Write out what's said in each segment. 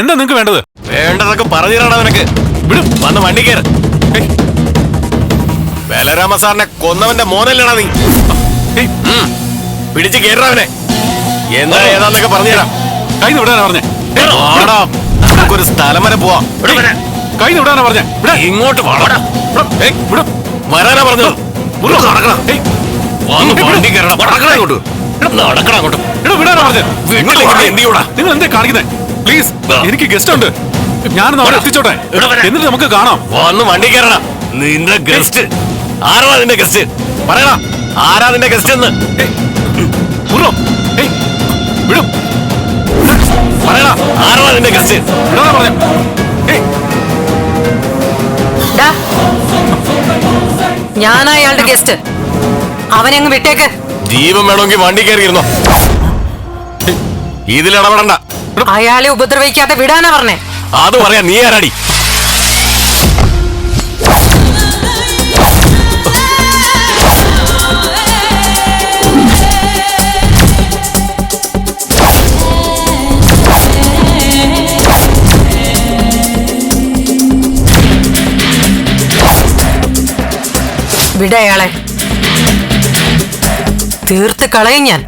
എന്താ നിങ്ങക്ക് വേണ്ടത്? വേണ്ടതൊക്കെ പറഞ്ഞു തരണ നിനക്ക് വിടും വന്ന് വണ്ടി കയറ് വേലരാമ ബലരാമ സാറിനെ കൊന്നവന്റെ മോനല്ലടാ നീ. പിടിച്ച് കയറ അവനെ. എന്താ ഏതാന്നൊക്കെ പറഞ്ഞുതരാം കൈ വിടാനാ പറഞ്ഞേ. നമുക്കൊരു സ്ഥലം വരെ പോവാം. കൈ വിടാനാ പറഞ്ഞേ. ഇങ്ങോട്ട്. വരാനാ പറഞ്ഞു നടക്കണം. വണ്ടി കയറണം നടക്കണം അങ്ങോട്ട് നടക്കണം അങ്ങോട്ട്. വിടാനാ പറഞ്ഞേ. നിങ്ങൾ എന്തേ കാണിക്കുന്നേ? പ്ലീസ്. എനിക്ക് ഗസ്റ്റ് ഉണ്ട് ഞാനൊന്ന് അവിടെ വിടാ. എത്തിച്ചോട്ടെ? എന്നിട്ട് നമുക്ക് കാണാം. വന്ന് വണ്ടി കയറണം നിന്റെ ഗസ്റ്റ്. ആരാ നിന്റെ ഗസ്റ്റ്? പറയടാ ആരാ നിന്റെ ഗസ്റ്റ് എന്ന്? വിടും. പറയടാ ആരാ നിന്റെ ഗസ്റ്റ്? ഡാ. ഞാനാ അയാളുടെ ഗസ്റ്റ്. അവനങ്ങ് വിട്ടേക്ക്. ജീവൻ വേണമെങ്കിൽ വണ്ടി കയറിയിരുന്നോ? ഇതിൽ ഇടപെടണ്ട. അയാളെ ഉപദ്രവിക്കാതെ വിടാനാ പറഞ്ഞേ. അത് പറയാ നീ ആരാടി? വിടയാളെ തീർത്ത് കളയും ഞാൻ.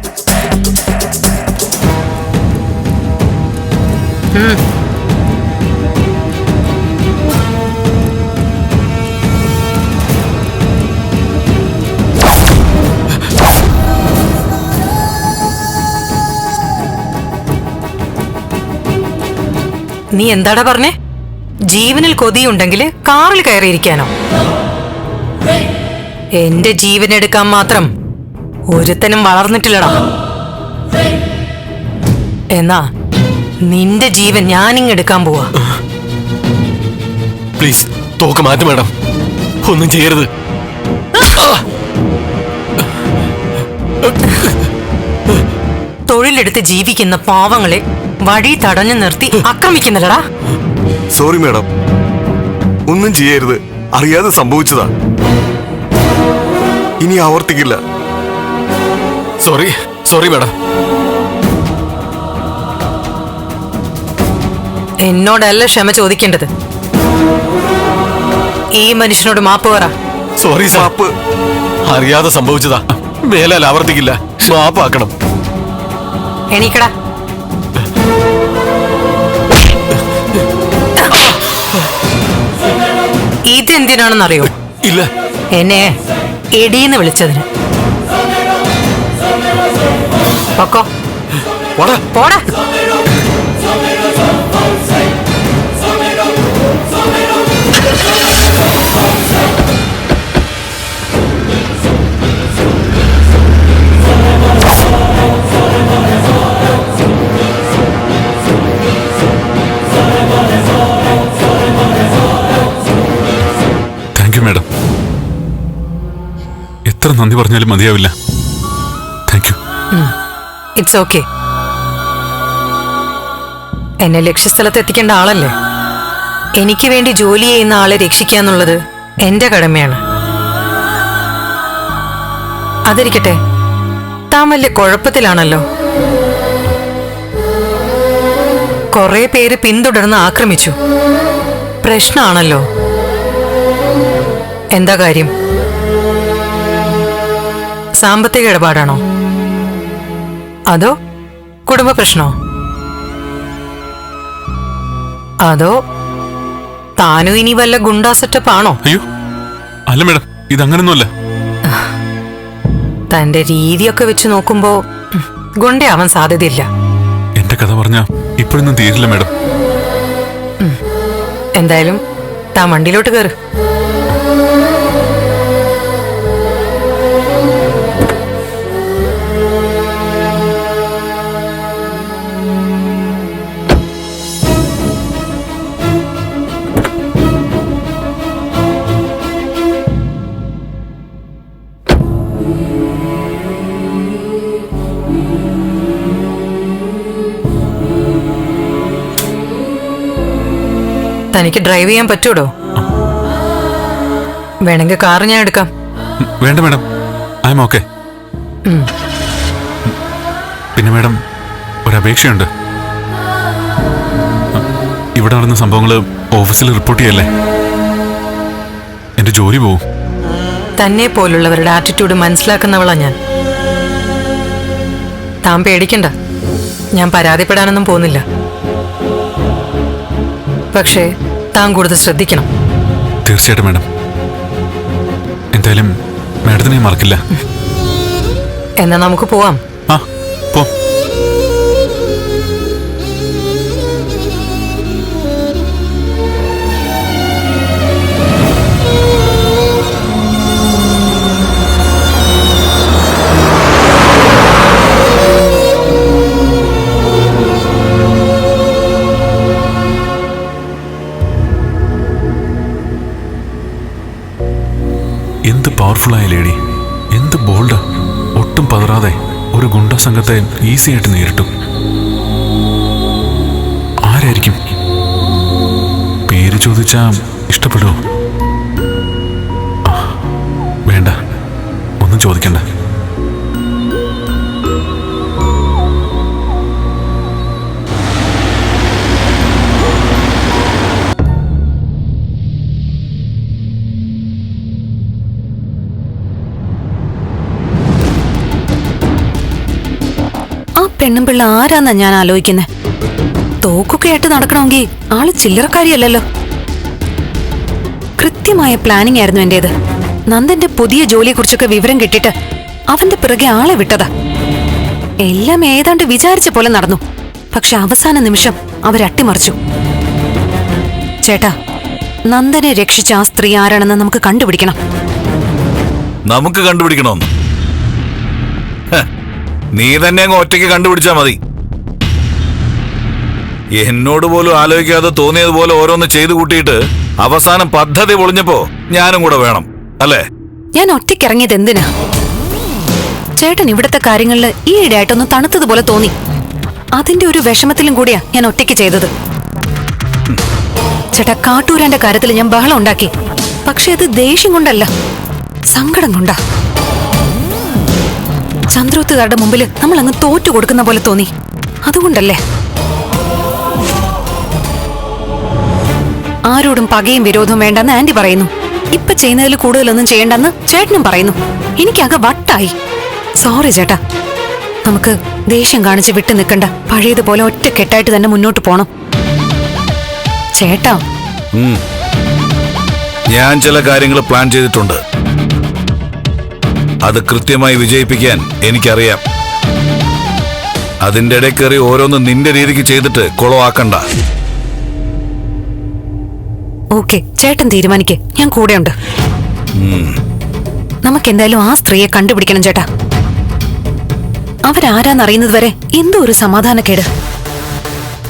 നീ എന്താടാ പറഞ്ഞേ? ജീവനിൽ കൊതിയുണ്ടെങ്കിൽ കാറിൽ കയറിയിരിക്കാനോ? എന്റെ ജീവൻ എടുക്കാൻ മാത്രം ഒരുത്തനും വളർന്നിട്ടില്ലടാ. എന്നാ നിന്റെ ജീവൻ ഞാനിങ് എടുക്കാൻ പോവാ. പ്ലീസ് തോക്ക് മാറ്റം മാഡം. ഒന്നും ചെയ്യരുത്. തൊഴിലെടുത്ത് ജീവിക്കുന്ന പാവങ്ങളെ വഴി തടഞ്ഞു നിർത്തി ആക്രമിക്കുന്നില്ലടാ. Sorry madam. ഒന്നും ചെയ്യരുത്. അറിയാതെ സംഭവിച്ചതാ. ഇനി ആവർത്തിക്കില്ല. Sorry sorry madam. എന്നോടല്ല ക്ഷമ ചോദിക്കേണ്ടത്. ഈ മനുഷ്യനോട് മാപ്പ് പറ. സോറി സാപ്പ് മാപ്പ്. അറിയാതെ സംഭവിച്ചതാ. മേലാൽ ആവർത്തിക്കില്ല. മാപ്പാക്കണം. എണീക്കടാ. ഇതെന്തിനാണെന്നറിയോ? ഇല്ല. എന്നെ എടീന്ന് വിളിച്ചതിന്. പൊക്കോ. പോടാ പോടാ. മാഡം. എത്ര നന്ദി പറഞ്ഞാലും മതിയാവില്ല. താങ്ക് യു ഇറ്റ്സ് ഓക്കെ എന്നെ ലക്ഷ്യസ്ഥലത്ത് എത്തിക്കേണ്ട ആളല്ലേ? എനിക്ക് വേണ്ടി ജോലി ചെയ്യുന്ന ആളെ രക്ഷിക്കുക എന്നുള്ളത് എന്റെ കടമയാണ്. അതിരിക്കട്ടെ താൻ വലിയ കുഴപ്പത്തിലാണല്ലോ. കുറെ പേര് പിന്തുടർന്ന് ആക്രമിച്ചു. പ്രശ്നമാണല്ലോ. എന്താ കാര്യം? സാമ്പത്തിക ഇടപാടാണോ? അതോ കുടുംബ പ്രശ്നോ? അതോ താനും ഇനി വല്ല ഗുണ്ടാ സെറ്റപ്പ് ആണോ? അയ്യോ അല്ല മേഡം ഇതങ്ങനൊന്നുമല്ല. തന്റെ രീതിയൊക്കെ വെച്ച് നോക്കുമ്പോ ഗുണ്ടയാവാൻ സാധ്യതയില്ല. എന്റെ കഥ പറഞ്ഞ ഇപ്പോഴൊന്നും തീരില്ല മേഡം. എന്തായാലും താൻ വണ്ടിയിലോട്ട് കയറ് തനിക്ക് ഡ്രൈവ് ചെയ്യാൻ പറ്റൂടോ? വേണമെങ്കിൽ കാറ് ഞാൻ എടുക്കാം. വേണ്ട മേഡം. ഐ എം ഓക്കെ പിന്നെ മേഡം ഒരു അപേക്ഷയുണ്ട് ഇവിടെ നടന്ന സംഭവങ്ങൾ ഓഫീസിൽ റിപ്പോർട്ട് ചെയ്യല്ലേ? എന്റെ ജോലി പോവും. തന്നെ പോലുള്ളവരുടെ ആറ്റിറ്റ്യൂഡ് മനസ്സിലാക്കുന്നവളാ ഞാൻ. താൻ പേടിക്കണ്ട. ഞാൻ പരാതിപ്പെടാനൊന്നും പോകുന്നില്ല. പക്ഷേ താൻ കൂടുതൽ ശ്രദ്ധിക്കണം. തീർച്ചയായിട്ടും മാഡം. എന്തായാലും മാഡത്തിനെ മറക്കില്ല. എന്നാ നമുക്ക് പോവാം. ആ പോ. പവർഫുള്ളായ ലേഡി. എന്ത് ബോൾഡ് ഒട്ടും പതറാതെ ഒരു ഗുണ്ട സംഘത്തെ ഈസി ആയിട്ട് നേരിട്ടു. ആരായിരിക്കും? പേര് ചോദിച്ചാ ഇഷ്ടപ്പെടുമോ വേണ്ട. ഒന്നും ചോദിക്കണ്ട. പിള്ള ആരാന്നാ ഞാൻ ആലോചിക്കുന്നത് തോക്കൊക്കെ ആയിട്ട് നടക്കണമെങ്കിൽ ആൾ ചില്ലറക്കാരിയല്ലല്ലോ. കൃത്യമായ പ്ലാനിംഗ് ആയിരുന്നു എന്റേത്. നന്ദന്റെ പുതിയ ജോലിയെക്കുറിച്ചൊക്കെ വിവരം കിട്ടിട്ട് അവന്റെ പിറകെ ആളെ വിട്ടതാ. എല്ലാം ഏതാണ്ട് വിചാരിച്ച പോലെ നടന്നു. പക്ഷെ അവസാന നിമിഷം അവരട്ടിമറിച്ചു ചേട്ടാ നന്ദനെ രക്ഷിച്ച ആ സ്ത്രീ ആരാണെന്ന് നമുക്ക് കണ്ടുപിടിക്കണം. നമുക്ക് കണ്ടുപിടിക്കണമെന്ന്. നീ തന്നെ അങ്ങ് ഒറ്റയ്ക്ക് കണ്ടുപിടിച്ചാ മതി. എന്നോട് പോലും ആലോചിക്കാതെ തോന്നിയതുപോലെ ഓരോന്ന് ചെയ്തു കൂട്ടിയിട്ട് അവസാനം പദ്ധതി പൊളിഞ്ഞപ്പോ ഞാനും കൂടെ വേണം അല്ലേ? ഞാൻ ഒറ്റയ്ക്കിറങ്ങിയത് എന്തിനാ? ചേട്ടൻ ഇവിടുത്തെ കാര്യങ്ങളിൽ ഈയിടെയായിട്ടൊന്ന് തണുത്തതുപോലെ തോന്നി. അതിന്റെ ഒരു വിഷമത്തിലും കൂടിയാ ഞാൻ ഒറ്റയ്ക്ക് ചെയ്തത്. ചേട്ടാ കാട്ടൂരാന്റെ കാര്യത്തിൽ ഞാൻ ബഹളം ഉണ്ടാക്കി. പക്ഷെ അത് ദേഷ്യം കൊണ്ടല്ല സങ്കടം കൊണ്ടാ. ചന്ദ്രോത്തുകാരുടെ മുമ്പിൽ നമ്മൾ അങ്ങ് തോറ്റു കൊടുക്കുന്ന പോലെ തോന്നി. അതുകൊണ്ടല്ലേ? ആരോടും പകയും വിരോധവും വേണ്ടെന്ന് ആന്റി പറയുന്നു. ഇപ്പൊ ചെയ്യുന്നതിൽ കൂടുതലൊന്നും ചെയ്യണ്ടെന്ന് ചേട്ടനും പറയുന്നു. എനിക്കകെ വട്ടായി. സോറി ചേട്ടാ. നമുക്ക് ദേഷ്യം കാണിച്ച് വിട്ടു നിൽക്കണ്ട. പഴയതുപോലെ ഒറ്റക്കെട്ടായിട്ട് തന്നെ മുന്നോട്ട് പോണം. ചേട്ടാ. ഞാൻ ചില കാര്യങ്ങൾ പ്ലാൻ ചെയ്തിട്ടുണ്ട്. അത് കൃത്യമായി വിജയിപ്പിക്കാൻ എനിക്കറിയാം. അതിന്റെ ഇടയിൽ കയറി ഓരോന്ന് നിന്റെ രീതിക്ക് ചെയ്തിട്ട് കുളമാക്കണ്ട. ഓക്കെ ചേട്ടൻ തീരുമാനിക്കേ. ഞാൻ കൂടെയുണ്ട്. നമുക്ക് എന്തായാലും ആ സ്ത്രീയെ കണ്ടുപിടിക്കണം ചേട്ടാ. അവരാരാന്നറിയുന്നത് വരെ എന്തോ ഒരു സമാധാനക്കേട്.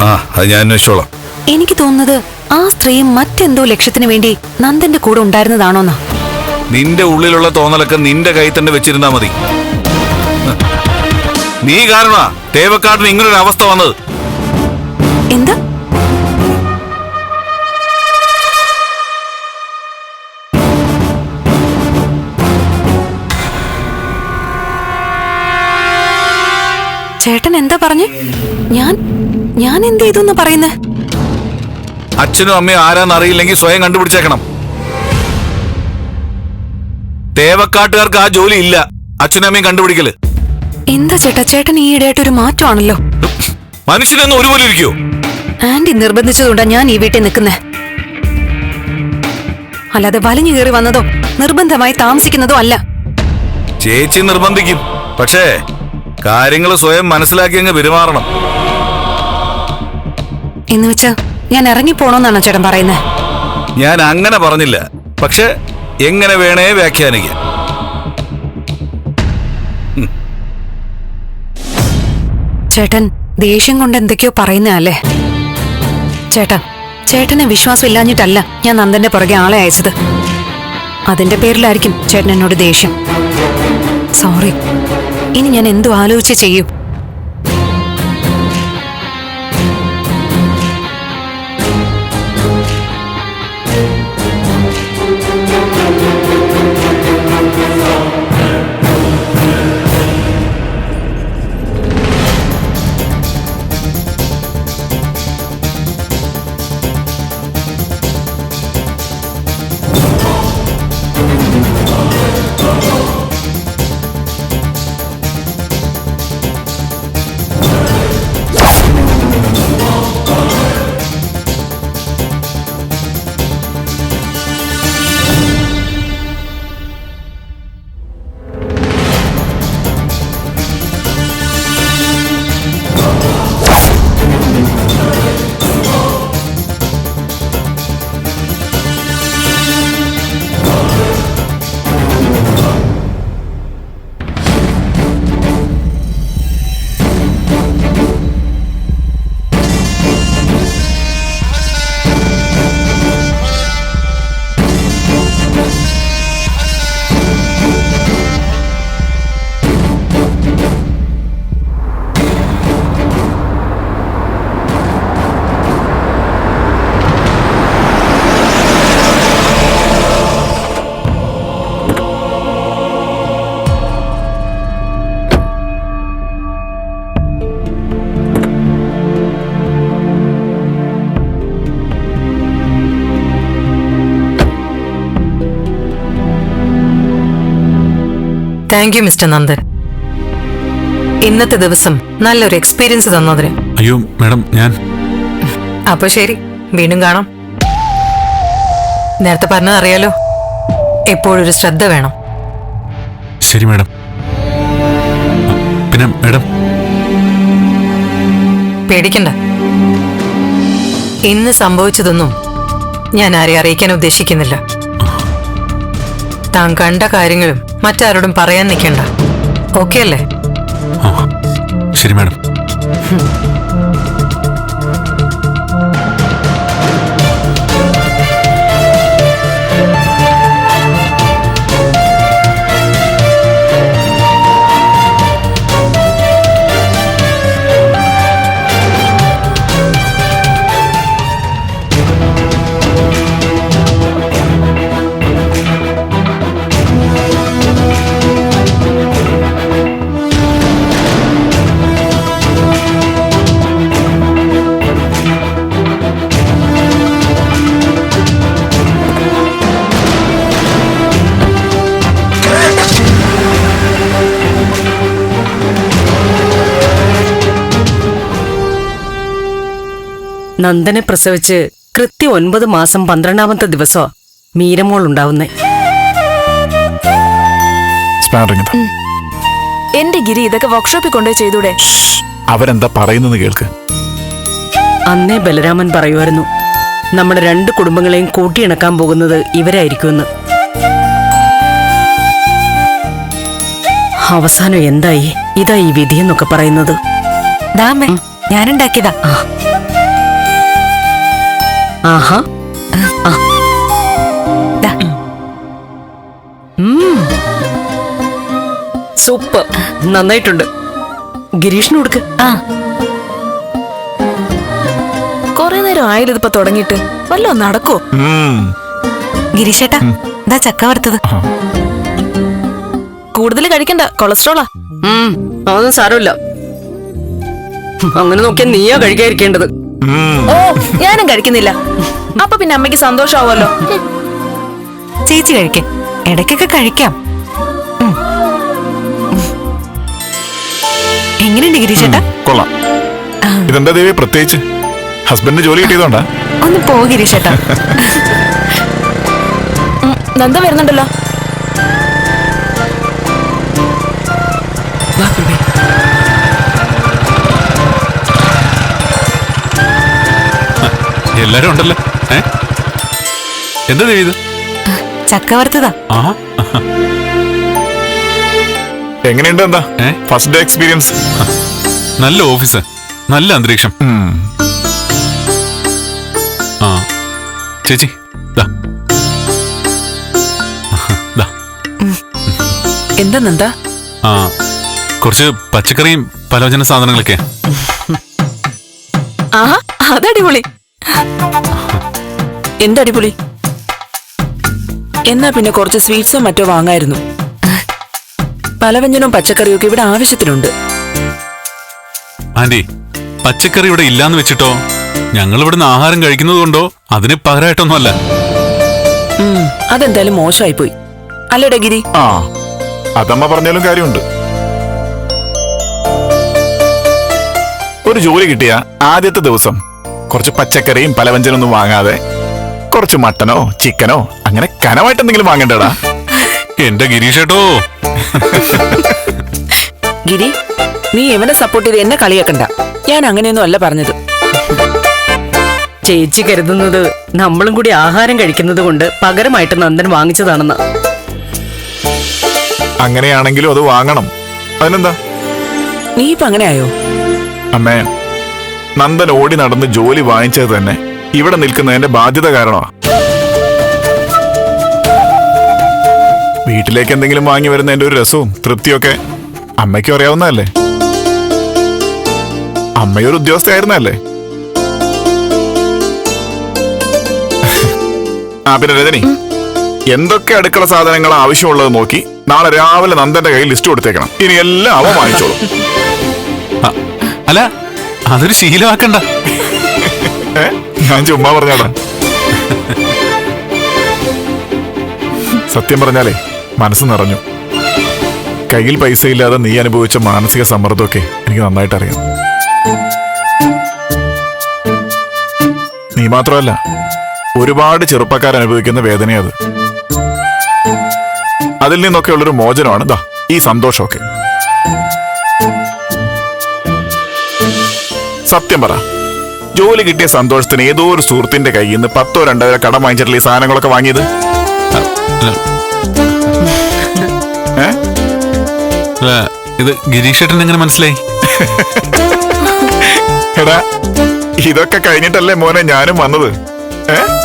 ആ അത് ഞാൻ അന്വേഷിച്ചോളാം. എനിക്ക് തോന്നുന്നത് ആ സ്ത്രീ മറ്റെന്തോ ലക്ഷ്യത്തിന് വേണ്ടി നന്ദന്റെ കൂടെ ഉണ്ടായിരുന്നതാണോന്നാ. നിന്റെ ഉള്ളിലുള്ള തോന്നലൊക്കെ നിന്റെ കൈ തന്നെ വെച്ചിരുന്നാ മതി. നീ കാരണമാ തേവക്കാടിന് ഇങ്ങനൊരു അവസ്ഥ വന്നത്. എന്താ? ചേട്ടൻ എന്താ പറഞ്ഞു? ഞാൻ ഞാൻ എന്ത് ചെയ്തു പറയുന്നേ? അച്ഛനും അമ്മയും ആരാന്നറിയില്ലെങ്കിൽ സ്വയം കണ്ടുപിടിച്ചേക്കണം. തേവക്കാട്ടുകാർക്ക് ആ ജോലി ഇല്ല അച്ഛനമ്മയും കണ്ടുപിടിക്കൽ. എന്താ ചേട്ടാ? ചേട്ടൻ ഈ ഇടയായിട്ട് ഒരു മാറ്റമാണല്ലോ. മനുഷ്യനെന്ന് ഒരുപോലെ ഇരിക്കോ. ആന്റി നിർബന്ധിച്ചതുകൊണ്ടാ ഞാൻ ഈ വീട്ടിൽ നിൽക്കുന്നേ. അല്ലാതെ വലിഞ്ഞു കയറി വന്നതോ നിർബന്ധമായി താമസിക്കുന്നതോ അല്ല. ചേച്ചി നിർബന്ധിക്കും. പക്ഷേ കാര്യങ്ങൾ സ്വയം മനസ്സിലാക്കി അങ്ങ് പെരുമാറണം. എന്ന് വെച്ചാ ഞാൻ ഇറങ്ങിപ്പോണോന്നാണോ ചേട്ടൻ പറയുന്നത് ഞാൻ അങ്ങനെ പറഞ്ഞില്ല. പക്ഷെ എങ്ങനെ വേണേ വ്യാഖ്യാനിക്കാം. ചേട്ടൻ ദേഷ്യം കൊണ്ട് എന്തൊക്കെയോ പറയുന്നതല്ലേ ചേട്ടൻ ചേട്ടനെ വിശ്വാസം ഇല്ലാഞ്ഞിട്ടല്ല ഞാൻ നന്ദന്റെ പുറകെ ആളെ അയച്ചത്. അതിന്റെ പേരിലായിരിക്കും ചേട്ടൻ എന്നോട് ദേഷ്യം. സോറി. ഇനി ഞാൻ എന്തു ആലോചിച്ച് ചെയ്യൂ? താങ്ക് യു മിസ്റ്റർ നന്ദൻ ഇന്നത്തെ ദിവസം നല്ലൊരു എക്സ്പീരിയൻസ് തന്നതിന്. അയ്യോ മാഡം ഞാൻ അപ്പൊ ശരി വീണ്ടും കാണാം. നേരത്തെ പറഞ്ഞത് അറിയാലോ എപ്പോഴൊരു ശ്രദ്ധ വേണം. ശരി മാഡം. പിന്നെ മാഡം പേടിക്കണ്ട. ഇന്ന് സംഭവിച്ചതൊന്നും ഞാൻ ആരെ അറിയിക്കാൻ ഉദ്ദേശിക്കുന്നില്ല. താൻ കണ്ട കാര്യങ്ങളും മറ്റാരോടും പറയാൻ നിൽക്കണ്ട. ഓക്കെ അല്ലേ? ശരി മാഡം. നന്ദനെ പ്രസവിച്ച് കൃത്യം ഒൻപത് മാസം പന്ത്രണ്ടാമത്തെ ദിവസോ മീരമോൾ ഉണ്ടാവുന്നേ. എന്റെ ഗിരി ഇതൊക്കെ വർക്ക്ഷോപ്പിൽ കൊണ്ടുപോയി ചെയ്തൂടെ? അവരെന്താ പറയുന്നത് കേൾക്ക്. അന്നേ ബലരാമൻ പറയുമായിരുന്നു നമ്മുടെ രണ്ട് കുടുംബങ്ങളെയും കൂട്ടിയിണക്കാൻ പോകുന്നത് ഇവരായിരിക്കുമെന്ന്. അവസാനം എന്തായി? ഇതാ ഈ വിധിയെന്നൊക്കെ പറയുന്നത്. ദാമേ ഞാനുണ്ടാക്കിയതാ. ആഹാ. ദാ. സൂപ്പർ. നന്നായിട്ടുണ്ട്. ഗിരീഷിന് കൊടുക്ക്. ആ. കൊറേ നേരം ആയാലും ഇതിപ്പോ തുടങ്ങിയിട്ട്. വല്ലോ നടക്കോ. ഗിരീഷേട്ടാ ഇതാ ചക്ക വറുത്തത്. കൂടുതൽ കഴിക്കണ്ട കൊളസ്ട്രോളാ. ഉം, അതൊന്നും സാരമില്ല. അങ്ങനെ നോക്കിയാൽ നീയാ കഴിക്കാതിരിക്കേണ്ടത്. ഓ ഞാനും കഴിക്കുന്നില്ല. അപ്പൊ പിന്നെ അമ്മയ്ക്ക് സന്തോഷാവുമല്ലോ. ഹും. ചേച്ചി കഴിക്കേ. ഇടയ്ക്കൊക്കെ കഴിക്കാം. എങ്ങനെയുണ്ട് ഗിരീഷേട്ടാ കൊള്ളാം. ഇതെന്താ ദേവി പ്രത്യേകിച്ച്? ഹസ്ബൻഡിന് ജോലി കിട്ടിയതുകൊണ്ടാ? ഒന്ന് പോ ഗിരീഷേട്ടാ ഉം, നന്ദ വരുന്നുണ്ടല്ലോ. എല്ലാരും ഉണ്ടല്ലോ. ഏ? എന്താ ചെയ്ത് ചക്ക വറുത്തതാ ആ. എങ്ങനെയുണ്ട് എന്താ? ഏ? ഫസ്റ്റ് ഡേ എക്സ്പീരിയൻസ് നല്ല ഓഫീസ് നല്ല അന്തരീക്ഷം. ആ. ചേച്ചി ദാ. ദാ. എന്താ നന്ദ ആ കുറച്ച് പച്ചക്കറിയും പലവചന സാധനങ്ങളൊക്കെ ആഹാ അതടിപൊളി. എന്തടിപൊളി എന്നാ പിന്നെ കുറച്ച് സ്വീറ്റ്സോ മറ്റോ വാങ്ങായിരുന്നു. പലവ്യഞ്ജനവും പച്ചക്കറിയും ഒക്കെ ഇവിടെ ആവശ്യത്തിനുണ്ട്. ആന്റി പച്ചക്കറി ഇവിടെ ഇല്ലാന്ന് വെച്ചിട്ടോ? ഞങ്ങൾ ഇവിടുന്ന് ആഹാരം കഴിക്കുന്നത് കൊണ്ടോ അതിന് പകരമായിട്ടൊന്നുമല്ല അതെന്തായാലും മോശമായി പോയി അല്ലേ ഗിരി ആ അതമ്മ പറഞ്ഞാലും കാര്യമുണ്ട്. ഒരു ജോലി കിട്ടിയ ആദ്യത്തെ ദിവസം കുറച്ച് പച്ചക്കറിയും പലവ്യഞ്ജനൊന്നും വാങ്ങാതെ കുറച്ച് മട്ടനോ ചിക്കനോ അങ്ങനെ കനമായിട്ട് എന്തെങ്കിലും വാങ്ങണ്ടടാ? എന്റെ ഗിരീഷേട്ടോ ഗിരി നീ എവനെ സപ്പോർട്ട് ചെയ്ത് എന്നെ കളിയാക്കണ്ട. ഞാൻ അങ്ങനെയൊന്നും അല്ല പറഞ്ഞത്. ചേച്ചി കരുതുന്നത് നമ്മളും കൂടി ആഹാരം കഴിക്കുന്നത് കൊണ്ട് പകരമായിട്ട് നന്ദൻ വാങ്ങിച്ചതാണെന്ന്. അങ്ങനെയാണെങ്കിലും അത് വാങ്ങണം. അതിനെന്താ? നീ ഇപ്പൊ അങ്ങനെ ആയോ അമ്മേ നന്ദൻ ഓടി നടന്ന് ജോലി വാങ്ങിച്ചത് തന്നെ. ഇവിടെ നിൽക്കുന്നതിന്റെ ബാധ്യത കാരണമാ. വീട്ടിലേക്ക് എന്തെങ്കിലും വാങ്ങി വരുന്നതിന്റെ ഒരു രസവും തൃപ്തിയൊക്കെ അമ്മയ്ക്കും അറിയാവുന്നതല്ലേ? അമ്മയൊരു ഉദ്യോഗസ്ഥയായിരുന്നല്ലേ ആ പിന്നെ രജനി എന്തൊക്കെ അടുക്കള സാധനങ്ങൾ ആവശ്യമുള്ളത് നോക്കി നാളെ രാവിലെ നന്ദന്റെ കയ്യിൽ ലിസ്റ്റ് കൊടുത്തേക്കണം. ഇനി എല്ലാം അവ വാങ്ങിച്ചോളൂ. അല്ല അതൊരു ശീലമാക്കണ്ട. ഞാൻ ചുമ്മാ പറഞ്ഞാടാ സത്യം പറഞ്ഞാലേ മനസ്സ് നിറഞ്ഞു. കയ്യിൽ പൈസ ഇല്ലാതെ നീ അനുഭവിച്ച മാനസിക സമ്മർദ്ദമൊക്കെ എനിക്ക് നന്നായിട്ട് അറിയാം നീ മാത്രമല്ല ഒരുപാട് ചെറുപ്പക്കാർ അനുഭവിക്കുന്ന വേദനയത് അതിൽ നിന്നൊക്കെ ഉള്ളൊരു മോചനമാണ് ദാ ഈ സന്തോഷമൊക്കെ. സത്യം പറ. ജോലി കിട്ടിയ സന്തോഷത്തിന് ഏതോ ഒരു സുഹൃത്തിന്റെ കയ്യിൽ നിന്ന് പത്തോ രണ്ടോ കടം വാങ്ങിച്ചിട്ടില്ല ഈ സാധനങ്ങളൊക്കെ വാങ്ങിയത്? ഇത് ഗിരീഷേട്ടൻ എങ്ങനെ മനസ്സിലായി? എടാ ഇതൊക്കെ കഴിഞ്ഞിട്ടല്ലേ മോനെ ഞാനും വന്നത്? ഏ?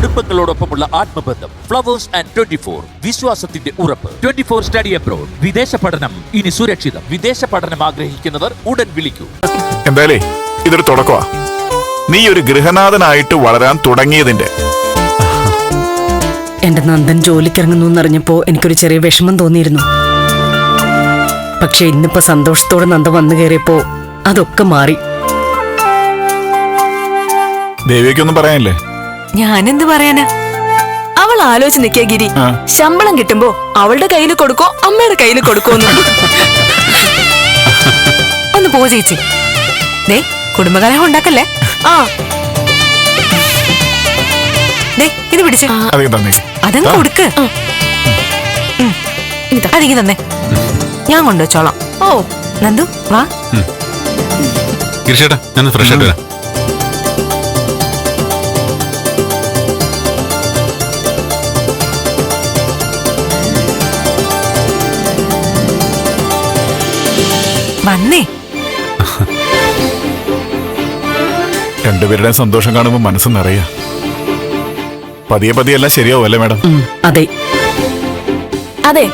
കുടുംബങ്ങളോടൊപ്പമുള്ള ആത്മബന്ധം ഫ്ലവേഴ്സ് ആൻഡ് ട്വന്റി ഫോർ വിശ്വാസത്തിന്റെ ഉറപ്പ്. ട്വന്റി ഫോർ സ്റ്റഡി അബ്രോഡ് വിദേശ പഠനം. ഇനി സുരക്ഷിതം. വിദേശ പഠനം ആഗ്രഹിക്കുന്നവർ ഉടൻ വിളിക്കൂ. എന്തായാലേ ഇതൊരു തുടക്കമാ. നീ ഒരു ഗൃഹനാഥനായിട്ട് വളരാൻ തുടങ്ങിയതിന്റെ. എന്റെ നന്ദൻ ജോലിക്കിറങ്ങുന്നു എന്നറിഞ്ഞപ്പോ എനിക്കൊരു ചെറിയ വിഷമം തോന്നിയിരുന്നു. പക്ഷെ ഇന്നിപ്പോ സന്തോഷത്തോടെ നന്ദ വന്നു കയറിയപ്പോ അതൊക്കെ മാറി. ദേവിയൊക്കെ ഒന്നും പറയാനില്ലേ? ഞാനെന്ത് പറയാനാ? അവൾ ആലോചിച്ച് നിൽക്കിയ ഗിരി. ശമ്പളം കിട്ടുമ്പോ അവളുടെ കയ്യിൽ കൊടുക്കോ അമ്മയുടെ കയ്യിൽ കൊടുക്കോന്ന് ഒന്ന് പോ ചേച്ചി. ദേ കുടുംബകലഹം ഉണ്ടാക്കല്ലേ? ആ. ദേ ഇത് പിടിച്ച്. അതങ്ങ് കൊടുക്ക്. ഉം. അതിങ്ങ് തന്നെ. ഞാൻ കൊണ്ടുവച്ചോളാം. ഓ നന്ദു വാ. ഞാൻ ഫ്രഷ് ആയിട്ട് വരാം. വന്നേ. രണ്ടുപേരുടെ സന്തോഷം കാണുമ്പോൾ മനസ്സ് നിറയ. പതിയെ പതിയെ എല്ലാം ശരിയാവും അല്ലേ മാഡം? അതെ. അതെ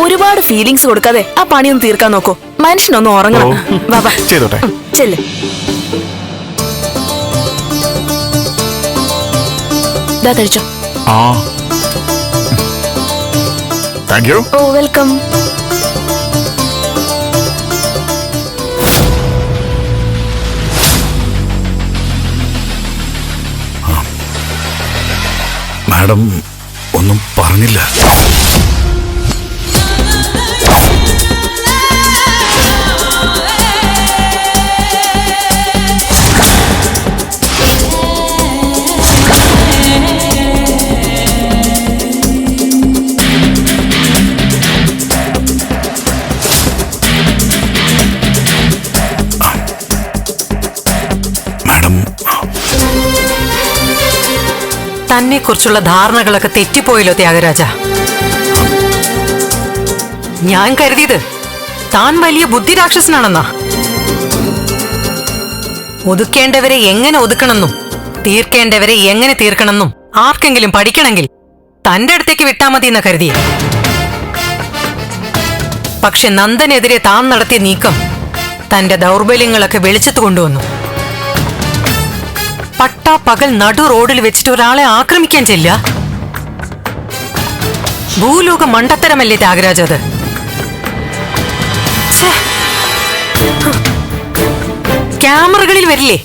ഒരുപാട് ഫീലിങ്സ് കൊടുക്കാതെ ആ പണിയൊന്ന് തീർക്കാൻ നോക്കൂ. മനുഷ്യനൊന്ന് ഉറങ്ങണം. ബാബാ വാ വാ. ചെയ്തോട്ടെ. ചെല്ല്. കഴിച്ചോ ആ. താങ്ക് യു ഓ വെൽക്കം. മാഡം ഒന്നും പറഞ്ഞില്ല. തന്നെ കുറിച്ചുള്ള ധാരണകളൊക്കെ തെറ്റിപ്പോയല്ലോ ത്യാഗരാജ. ഞാൻ കരുതിയത് താൻ വലിയ ബുദ്ധി രാക്ഷസനാണെന്നാ ഒതുക്കേണ്ടവരെ എങ്ങനെ ഒതുക്കണമെന്നും തീർക്കേണ്ടവരെ എങ്ങനെ തീർക്കണമെന്നും ആർക്കെങ്കിലും പഠിക്കണമെങ്കിൽ തന്റെ അടുത്തേക്ക് വിട്ടാ മതി എന്ന കരുതിയ. പക്ഷെ നന്ദനെതിരെ താൻ നടത്തിയ നീക്കം തന്റെ ദൗർബല്യങ്ങളൊക്കെ വെളിച്ചത്ത് കൊണ്ടുവന്നു. പട്ടാ പകൽ നടു റോഡിൽ വെച്ചിട്ട് ഒരാളെ ആക്രമിക്കാൻ ചെല്ല ഭൂലോക മണ്ടത്തരമല്ലേ ത്യാഗരാജ് അത്? ക്യാമറകളിൽ വരില്ലേ?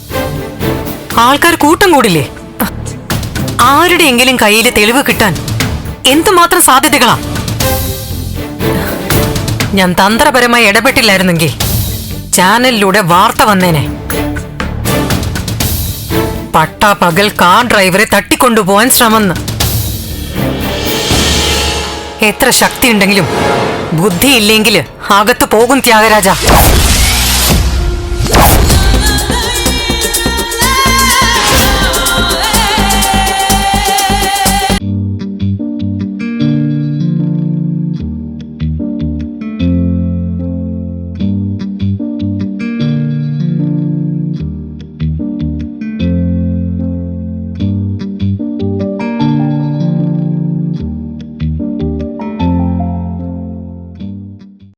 ആൾക്കാർ കൂട്ടം കൂടില്ലേ? ആരുടെയെങ്കിലും കയ്യിൽ തെളിവ് കിട്ടാൻ എന്തുമാത്രം സാധ്യതകളാ? ഞാൻ തന്ത്രപരമായി ഇടപെട്ടില്ലായിരുന്നെങ്കിൽ ചാനലിലൂടെ വാർത്ത വന്നേനെ. പട്ടാ പകൽ കാർ ഡ്രൈവറെ തട്ടിക്കൊണ്ടുപോവാൻ ശ്രമം. എത്ര ശക്തിയുണ്ടെങ്കിലും ബുദ്ധിയില്ലെങ്കിൽ അകത്തു പോകും ത്യാഗരാജ.